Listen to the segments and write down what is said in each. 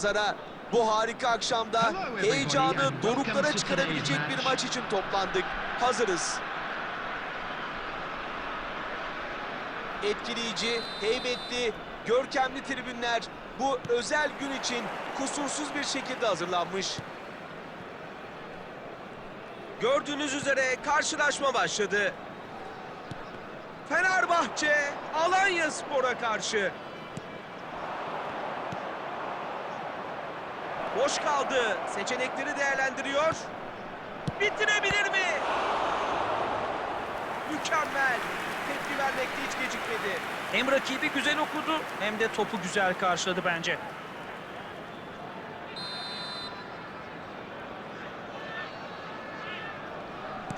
Zara bu harika akşamda heyecanı doruklara çıkarabilecek bir maç için toplandık. Hazırız. Etkileyici, heybetli, görkemli tribünler bu özel gün için kusursuz bir şekilde hazırlanmış. Gördüğünüz üzere karşılaşma başladı. Fenerbahçe Alanya Spor'a karşı. Boş kaldı. Seçenekleri değerlendiriyor. Bitirebilir mi? Mükemmel. Tepki vermekte hiç gecikmedi. Hem rakibi güzel okudu hem de topu güzel karşıladı bence.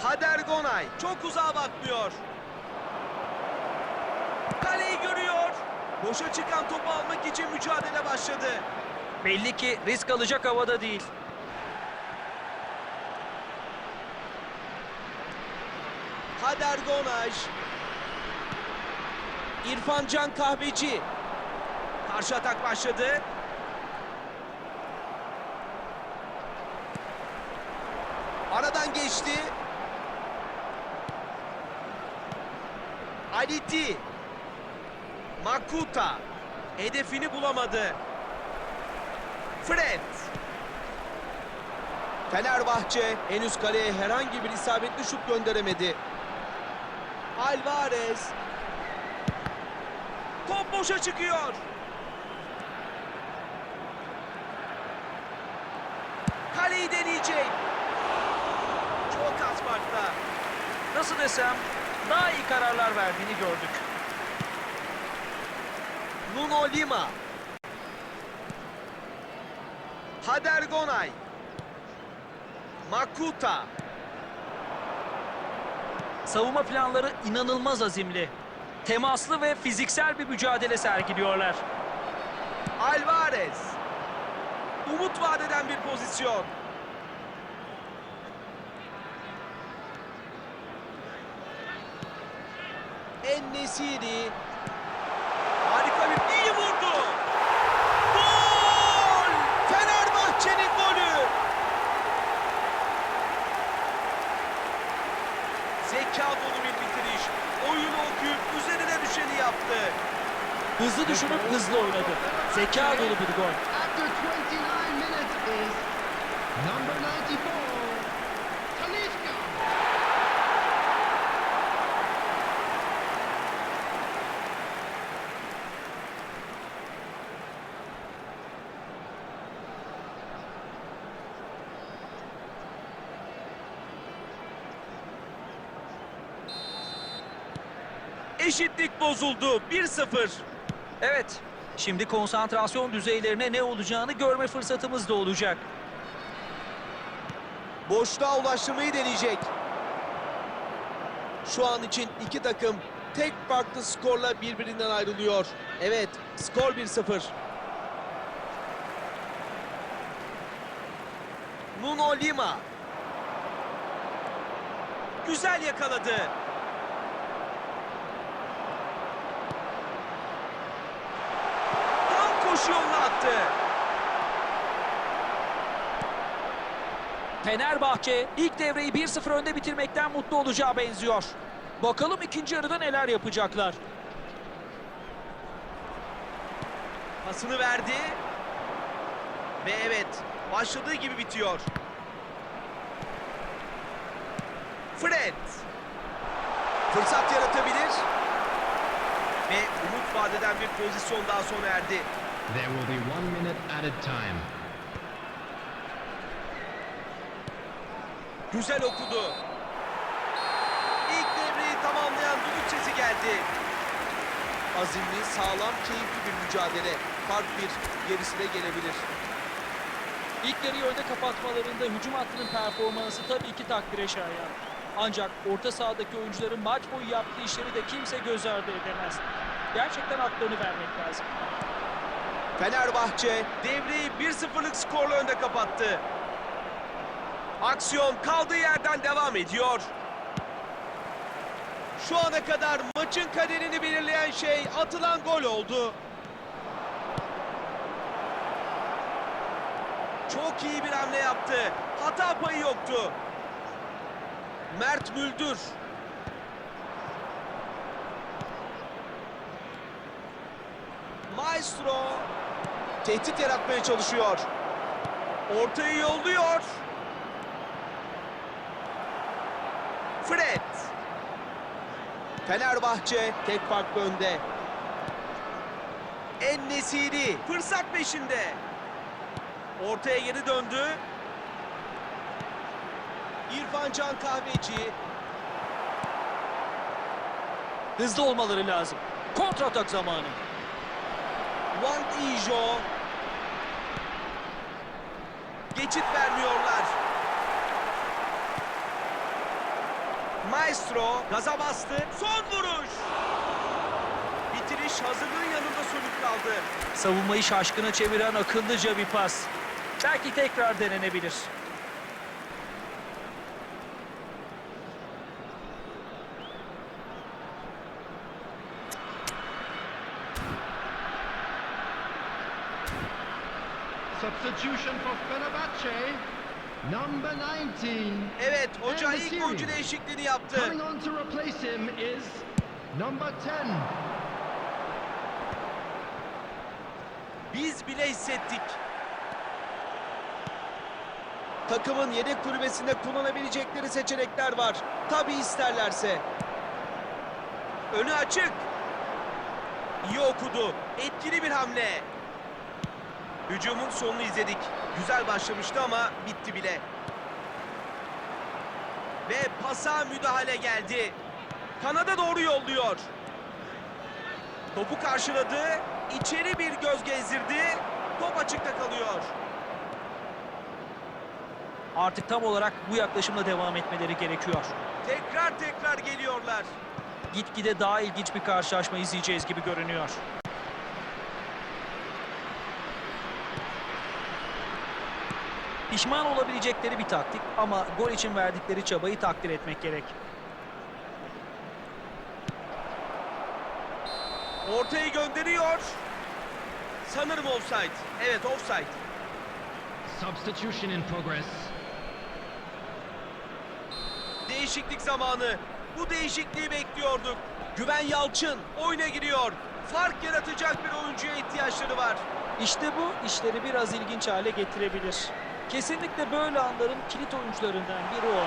Hader Gonay çok uzağa bakmıyor. Kaleyi görüyor. Boşa çıkan topu almak için mücadele başladı. Belli ki risk alacak havada değil. Hader Gonaj. İrfan Can Kahveci. Karşı atak başladı. Aradan geçti. Aliti. Makuta. Hedefini bulamadı. Fred. Fenerbahçe henüz kaleye herhangi bir isabetli şut gönderemedi. Alvarez. Top boşa çıkıyor. Kaleyi deneyecek. Çok az farkla. Nasıl desem daha iyi kararlar verdiğini gördük. Nuno Lima. Hader Gonay. Makuta. Savunma planları inanılmaz azimli. Temaslı ve fiziksel bir mücadele sergiliyorlar. Alvarez. Umut vadeden bir pozisyon. En-Nesyri. Harika bir iyi vurdu. Gol! Fenerbahçe'nin golü. Zeka dolu bir bitiriş. Oyunu okuyup üzerine düşeni yaptı. Hızlı düşünüp hızlı oynadı. Zeka dolu bir gol. After 29 minutes is number 94, Talisca. Eşitlik bozuldu. 1-0. Evet, şimdi konsantrasyon düzeylerine ne olacağını görme fırsatımız da olacak. Boşluğa ulaştırmayı deneyecek. Şu an için iki takım tek farklı skorla birbirinden ayrılıyor. Evet, skor 1-0. Nuno Lima. Güzel yakaladı. Yoluna attı. Fenerbahçe ilk devreyi 1-0 önde bitirmekten mutlu olacağı benziyor. Bakalım ikinci yarıda neler yapacaklar. Pasını verdi. Ve evet, başladığı gibi bitiyor. Fred. Fırsat yaratabilir. Ve umut vadeden bir pozisyon daha sona erdi. There will be one minute added time. Güzel okudu. İlk devreyi tamamlayan düdük sesi geldi. Azimli, sağlam, keyifli bir mücadele. Fark bir, gerisi de gelebilir. İlk yarıyı önde kapatmalarında hücum hattının performansı tabii ki takdire şayan. Ancak orta sahadaki oyuncuların maç boyu yaptığı işleri de kimse göz ardı edemez. Gerçekten haklarını vermek lazım. Fenerbahçe devreyi 1-0'lık skorla önde kapattı. Aksiyon kaldığı yerden devam ediyor. Şu ana kadar maçın kaderini belirleyen şey atılan gol oldu. Çok iyi bir hamle yaptı. Hata payı yoktu. Mert Müldür. Maestro tehdit yaratmaya çalışıyor. Ortayı yolluyor. Fred. Fenerbahçe tek farklı önde. En-Nesiri fırsat peşinde. Ortaya geri döndü. İrfan Can Kahveci Hızlı olmaları lazım. Kontratak zamanı. Wang Ijo geçit vermiyorlar. Maestro gaza bastı. Son vuruş. Bitiriş hazırlığın yanında sönük kaldı. Savunmayı şaşkına çeviren akıllıca bir pas. Belki tekrar denenebilir. Substitution for Fenerbahce. Number 19. Evet hoca ilk oyuncu değişikliğini yaptı. Coming on to replace him is number 10. Biz bile hissettik. Takımın yedek kulübesinde kullanabilecekleri seçenekler var. Tabi isterlerse. Önü açık. İyi okudu. Etkili bir hamle. Hücumun sonunu izledik. Güzel başlamıştı ama bitti bile. Ve pasa müdahale geldi. Kanada doğru yolluyor. Topu karşıladı. İçeri bir göz gezdirdi. Top açıkta kalıyor. Artık tam olarak bu yaklaşımla devam etmeleri gerekiyor. Tekrar tekrar geliyorlar. Gitgide daha ilginç bir karşılaşma izleyeceğiz gibi görünüyor. Pişman olabilecekleri bir taktik ama gol için verdikleri çabayı takdir etmek gerek. Ortayı gönderiyor. Sanırım offside. Evet offside. Substitution in progress. Değişiklik zamanı. Bu değişikliği bekliyorduk. Güven Yalçın oyuna giriyor. Fark yaratacak bir oyuncuya ihtiyaçları var. İşte bu işleri biraz ilginç hale getirebilir. Kesinlikle böyle anların kilit oyuncularından biri o.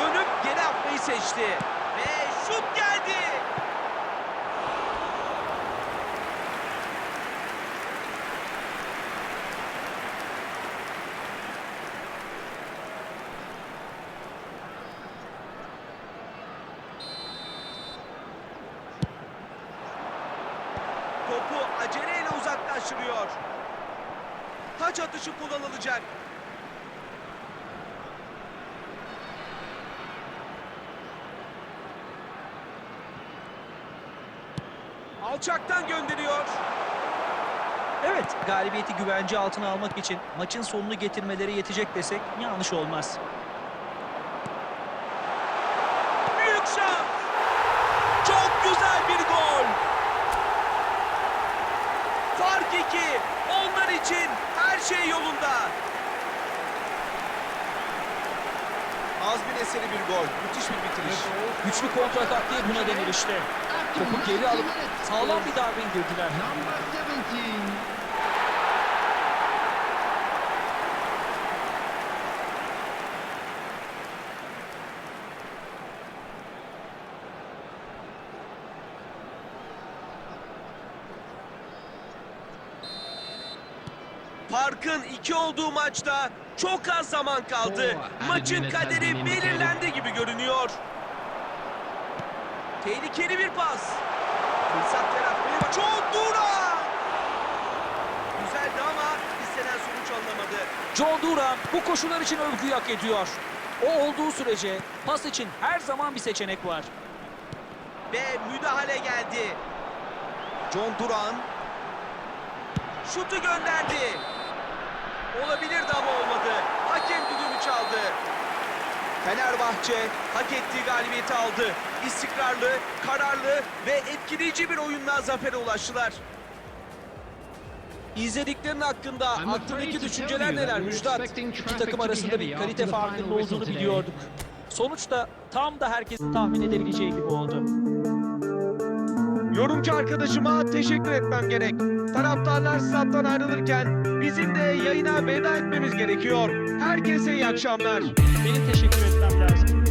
Dönüp geri atmayı seçti. Ve şut geldi. Topu aceleyle uzaklaştırıyor. Taç atışı kullanılacak. Alçaktan gönderiyor. Evet, galibiyeti güvence altına almak için maçın sonunu getirmeleri yetecek desek yanlış olmaz. Büyük şans. Çok güzel bir gol. Fark iki. Onlar için her şey yolunda. Azmin eseri bir gol. Müthiş bir bitiriş. Güçlü kontratak diye buna denir işte. Topu geri alıp sağlam bir darbe indirdiler. Number 17. Farkın iki olduğu maçta çok az zaman kaldı. Maçın kaderi belirlendi gibi görünüyor. Tehlikeli bir pas. Fırsat yaratmaya bak. Çok dura. Güzeldi ama istenen sonuç alınamadı. John Duran bu koşular için övgü hak ediyor. O olduğu sürece pas için her zaman bir seçenek var. Ve müdahale geldi. John Duran şutu gönderdi. Olabilirdi ama olmadı. Hakem düdüğünü çaldı. Fenerbahçe hak ettiği galibiyeti aldı. İstikrarlı, kararlı ve etkileyici bir oyunla zafere ulaştılar. İzlediklerin hakkında aklındaki düşünceler neler Müjdat? İki takım arasında bir kalite farkının olduğunu biliyorduk. Sonuçta tam da herkesin tahmin edebileceği gibi oldu. Yorumcu arkadaşıma teşekkür etmem gerek. Taraftarlar stat'tan ayrılırken bizim de yayına veda etmemiz gerekiyor. Herkese iyi akşamlar. Benim teşekkür etmem lazım.